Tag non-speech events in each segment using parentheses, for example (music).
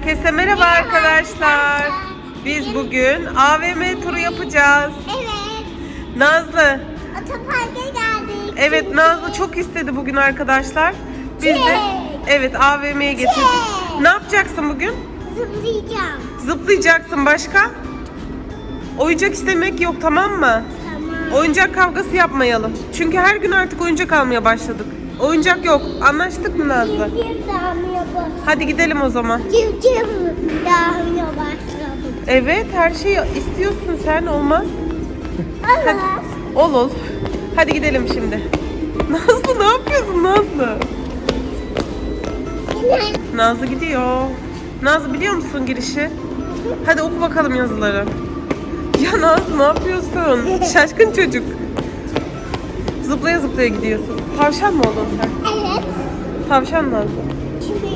Herkese merhaba arkadaşlar. Biz bugün AVM turu yapacağız. Evet. Nazlı. Otoparka geldik. Evet Nazlı çok istedi bugün arkadaşlar. Biz de evet AVM'ye getirdik. Ne yapacaksın bugün? Zıplayacağım. Zıplayacaksın başka? Oyuncak istemek yok tamam mı? Tamam. Oyuncak kavgası yapmayalım. Çünkü her gün artık oyuncak almaya başladık. Oyuncak yok. Anlaştık mı Nazlı? Civciv dağılmaya başladı. Hadi gidelim o zaman. Civciv dağılmaya başladı. Evet her şeyi istiyorsun sen olmaz. Allah. Ol ol. Hadi gidelim şimdi. Nazlı ne yapıyorsun Nazlı? Nazlı gidiyor. Nazlı biliyor musun girişi? Hadi oku bakalım yazıları. Ya Nazlı ne yapıyorsun? (laughs) Şaşkın çocuk. Zıplaya zıplaya gidiyorsun. Tavşan mı oldun sen? Evet. Tavşan Nazlı. Şimdi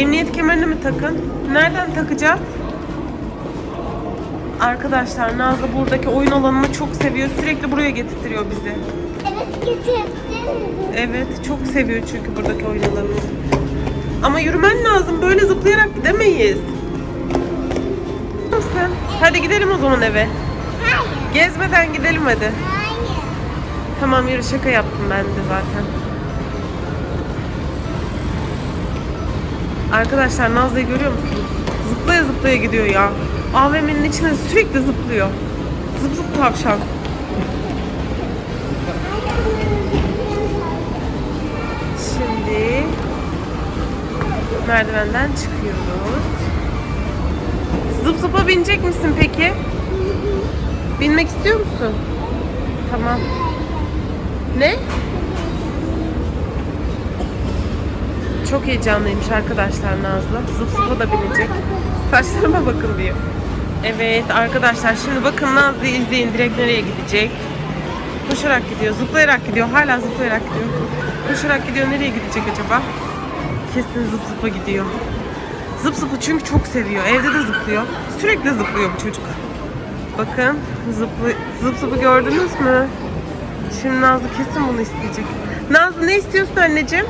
Emniyet kemerini mi takın? Nereden takacağız? Arkadaşlar Nazlı buradaki oyun alanını çok seviyor. Sürekli buraya getirtiyor bizi. evet getirdim. Evet, çok seviyor çünkü buradaki oyun alanını. Ama yürümen lazım. Böyle zıplayarak gidemeyiz. Mısın? Hadi gidelim o zaman eve. Hayır. Gezmeden gidelim hadi. Tamam yürü şaka yaptım ben de zaten. Arkadaşlar Nazlı'yı görüyor musunuz? Zıplaya zıplaya gidiyor ya. AVM'nin içine sürekli zıplıyor. Zıp zıp tavşan. Şimdi merdivenden çıkıyoruz. Zıp zıpa binecek misin peki? Binmek istiyor musun? Tamam. Ne? Çok heyecanlıymış arkadaşlar Nazlı. Zıp zıpa da binecek. Saçlarıma bakın diyor. Evet arkadaşlar şimdi bakın Nazlı'yı izleyin direkt nereye gidecek. Koşarak gidiyor, zıplayarak gidiyor. Hala zıplayarak gidiyor. Koşarak gidiyor. Nereye gidecek acaba? Kesin zıp zıpa gidiyor. Zıp zıpı çünkü çok seviyor. Evde de zıplıyor. Sürekli zıplıyor bu çocuk. Bakın zıplı, zıp zıpı gördünüz mü? Şimdi Nazlı kesin bunu isteyecek. Nazlı ne istiyorsun anneciğim?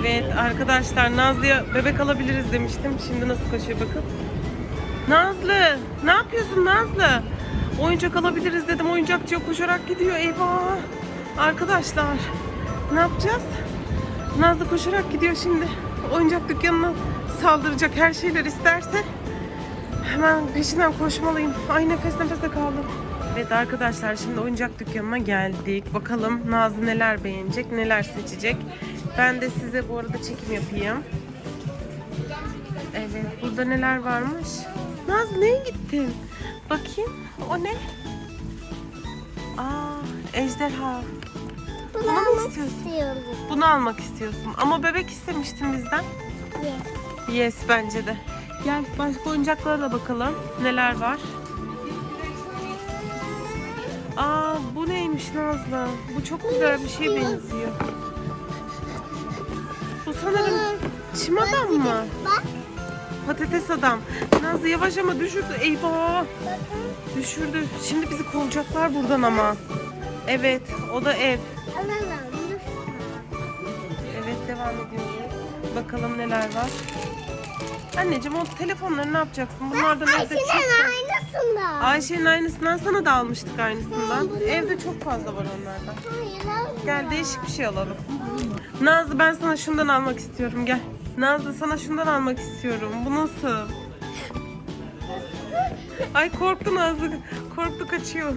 Evet arkadaşlar Nazlı'ya bebek alabiliriz demiştim. Şimdi nasıl koşuyor bakın. Nazlı ne yapıyorsun Nazlı? Oyuncak alabiliriz dedim. Oyuncakçıya koşarak gidiyor. Eyvah. Arkadaşlar ne yapacağız? Nazlı koşarak gidiyor şimdi. Oyuncak dükkanına saldıracak her şeyler isterse. Hemen peşinden koşmalıyım. Ay nefes nefese kaldım. Evet arkadaşlar şimdi oyuncak dükkanına geldik. Bakalım Nazlı neler beğenecek, neler seçecek. Ben de size bu arada çekim yapayım. Evet burada neler varmış. Nazlı neye gittin? Bakayım o ne? Aa ejderha. Bunu Bunu mu almak istiyorsun? istiyorum. Bunu almak istiyorsun. Ama bebek istemiştin bizden. Yes. Yes bence de. Gel başka oyuncaklara da bakalım. Neler var? Aa bu neymiş Nazlı? Bu çok güzel bir şeye benziyor. Bu sanırım çim adam mı? Bak. Patates adam. Nazlı yavaş ama düşürdü. Eyvah. Düşürdü. Şimdi bizi kovacaklar buradan ama. Evet o da ev. Devam ediyoruz. Bakalım neler var. Anneciğim o telefonları ne yapacaksın? Bunlardan evde Ayşe'nin çok... aynasında. Ayşe'nin aynısından sana da almıştık aynısından. Evde çok fazla var onlardan. Hayır. Gel değişik bir şey alalım. Nazlı ben sana şundan almak istiyorum gel. Nazlı sana şundan almak istiyorum. Bu nasıl? Ay korktu Nazlı. Korktu kaçıyor.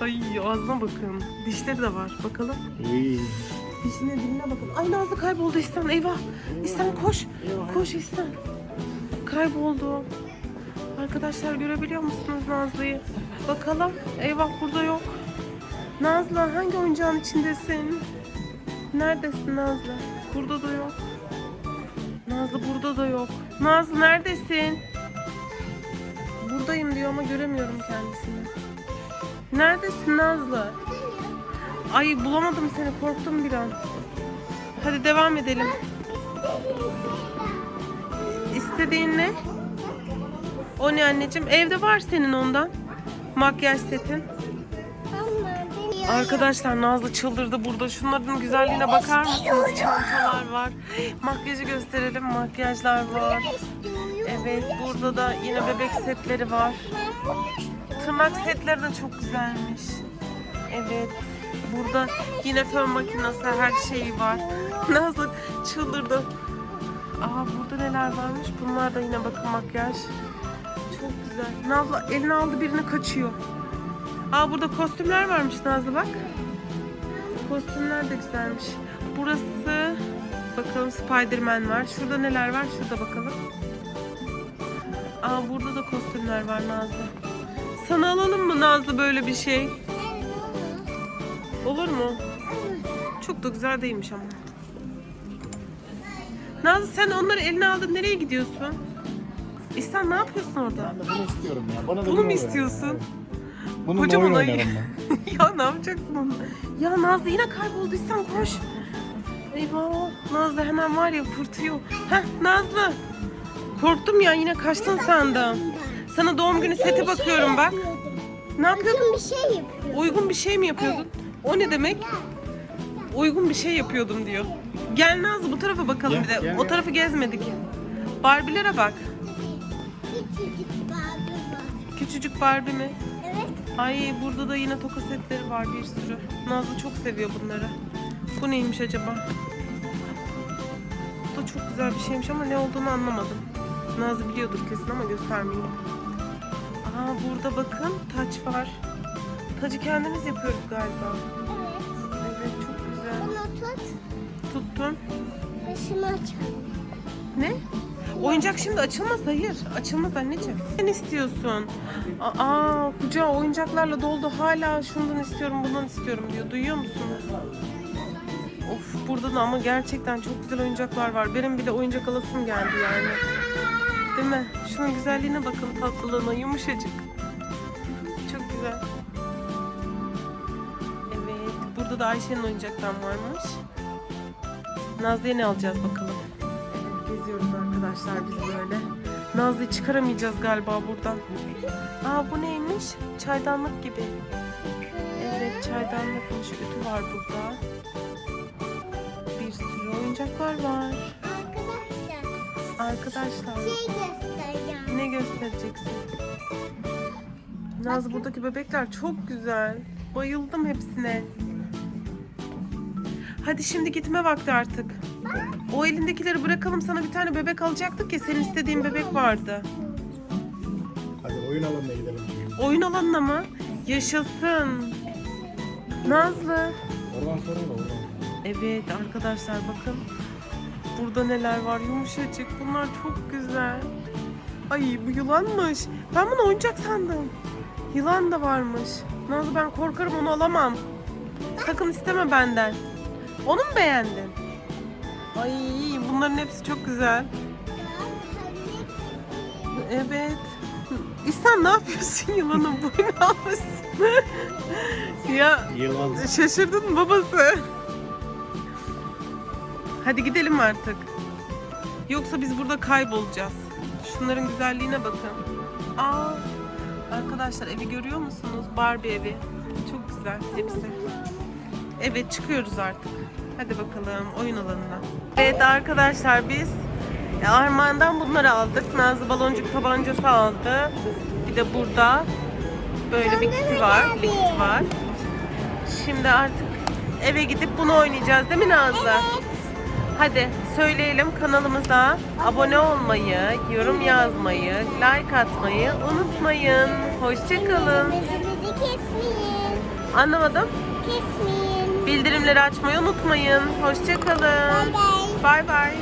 Ay ağzına bakın. Dişleri de var. Bakalım. Dişine diline bakın. Ay Nazlı kayboldu İhsan. Eyvah. İhsan koş. Koş İhsan. Kayboldu. Arkadaşlar görebiliyor musunuz Nazlı'yı? Bakalım. Eyvah burada yok. Nazlı hangi oyuncağın içindesin? Neredesin Nazlı? Burada da yok. Nazlı burada da yok. Nazlı neredesin? Buradayım diyor ama göremiyorum kendisini. Neredesin Nazlı? Ay bulamadım seni korktum bir an. Hadi devam edelim. İstediğin ne? O ne anneciğim? Evde var senin ondan. Makyaj setin. Arkadaşlar Nazlı çıldırdı burada. Şunların güzelliğine bakar mısınız? Çantalar var. Makyajı gösterelim. Makyajlar var. Evet burada da yine bebek setleri var. Tırnak setleri de çok güzelmiş. Evet. Burada yine fön makinesi her şeyi var. (laughs) Nazlı çıldırdı. Aa burada neler varmış? Bunlar da yine bakın makyaj. Çok güzel. Nazlı eline aldı birini kaçıyor. Aa burada kostümler varmış Nazlı bak. Kostümler de güzelmiş. Burası bakalım Spiderman var. Şurada neler var? Şurada bakalım. Aa burada da kostümler var Nazlı. Sana alalım mı Nazlı böyle bir şey? Olur mu? Çok da güzel değilmiş ama. Nazlı sen onları eline aldın. Nereye gidiyorsun? İhsan ne yapıyorsun orada? Ben de bunu istiyorum ya. Bana da Bunu bunu mu ver. istiyorsun? Bununla Kocaman oyun ayı. oynarım (laughs) ya ne yapacaksın onu? Ya Nazlı yine kaybolduysan koş. Eyvah. Nazlı hemen var ya fırtıyor. Heh Nazlı. Korktum ya yine kaçtın sandım. Sana doğum günü seti bakıyorum bak. Ne yapıyordun? Bakın bir şey. Uygun bir şey mi yapıyordun? O ne demek? Uygun bir şey yapıyordum diyor. Gel Nazlı bu tarafa bakalım bir de. gel, O gel. tarafı gezmedik. Barbie'lere bak. Küçücük bağlı var. Küçücük Barbie mi? Evet. Ay burada da yine toka setleri var bir sürü. Nazlı çok seviyor bunları. Bu neymiş acaba? Bu da çok güzel bir şeymiş ama ne olduğunu anlamadım. Nazlı biliyordur kesin ama göstermeyeyim. Aa burada bakın taç var. Tacı kendimiz yapıyoruz galiba. Evet. Evet çok güzel. Bunu tut. Tuttum. Başımı aç. Ne? Oyuncak şimdi açılmaz. Hayır. Açılmaz anneciğim. Sen istiyorsun. Aa, kucağı oyuncaklarla doldu. Hala şundan istiyorum, bundan istiyorum diyor. Duyuyor musunuz? Of burada da ama gerçekten çok güzel oyuncaklar var. Benim bile oyuncak alasım geldi yani. Değil mi? Şunun güzelliğine bakın tatlılığına. Yumuşacık. Çok güzel. Burada da Ayşe'nin oyuncaktan varmış. Nazlı'ya ne alacağız bakalım. Evet geziyoruz arkadaşlar biz böyle. Nazlı'yı çıkaramayacağız galiba buradan. Aa bu neymiş? Çaydanlık gibi. Evet çaydanlıkmış. Ütü var burada. Bir sürü oyuncaklar var. Arkadaşlar. Arkadaşlar Şey göstereceğim. ne göstereceksin? Nazlı buradaki bebekler çok güzel. Bayıldım hepsine. Hadi şimdi gitme vakti artık. O elindekileri bırakalım sana bir tane bebek alacaktık ya senin istediğin bebek vardı. Hadi oyun alanına gidelim. Oyun alanına mı? Yaşasın. Nazlı. Oradan sonra da oradan. Evet arkadaşlar bakın. Burada neler var yumuşacık. Bunlar çok güzel. Ay bu yılanmış. Ben bunu oyuncak sandım. Yılan da varmış. Nazlı ben korkarım onu alamam. Sakın isteme benden. Onu mu beğendin? Ay bunların hepsi çok güzel. Evet. İhsan ne yapıyorsun (laughs) yılanın boynu almışsın. ya Yılan. Şaşırdın mı babası? Hadi gidelim artık. Yoksa biz burada kaybolacağız. Şunların güzelliğine bakın. Aa, arkadaşlar evi görüyor musunuz? Barbie evi. Çok güzel hepsi. Evet çıkıyoruz artık. Hadi bakalım oyun alanına. Evet arkadaşlar biz e, Armağan'dan bunları aldık. Nazlı baloncuk tabancası aldı. Bir de burada böyle bir kiti var. Bir kiti var. Şimdi artık eve gidip bunu oynayacağız değil mi Nazlı? Hadi söyleyelim kanalımıza abone olmayı, yorum yazmayı, like atmayı unutmayın. Hoşçakalın. Anlamadım. Kesmeyin. Bildirimleri açmayı unutmayın. Hoşçakalın. Bye bye. Bay bay.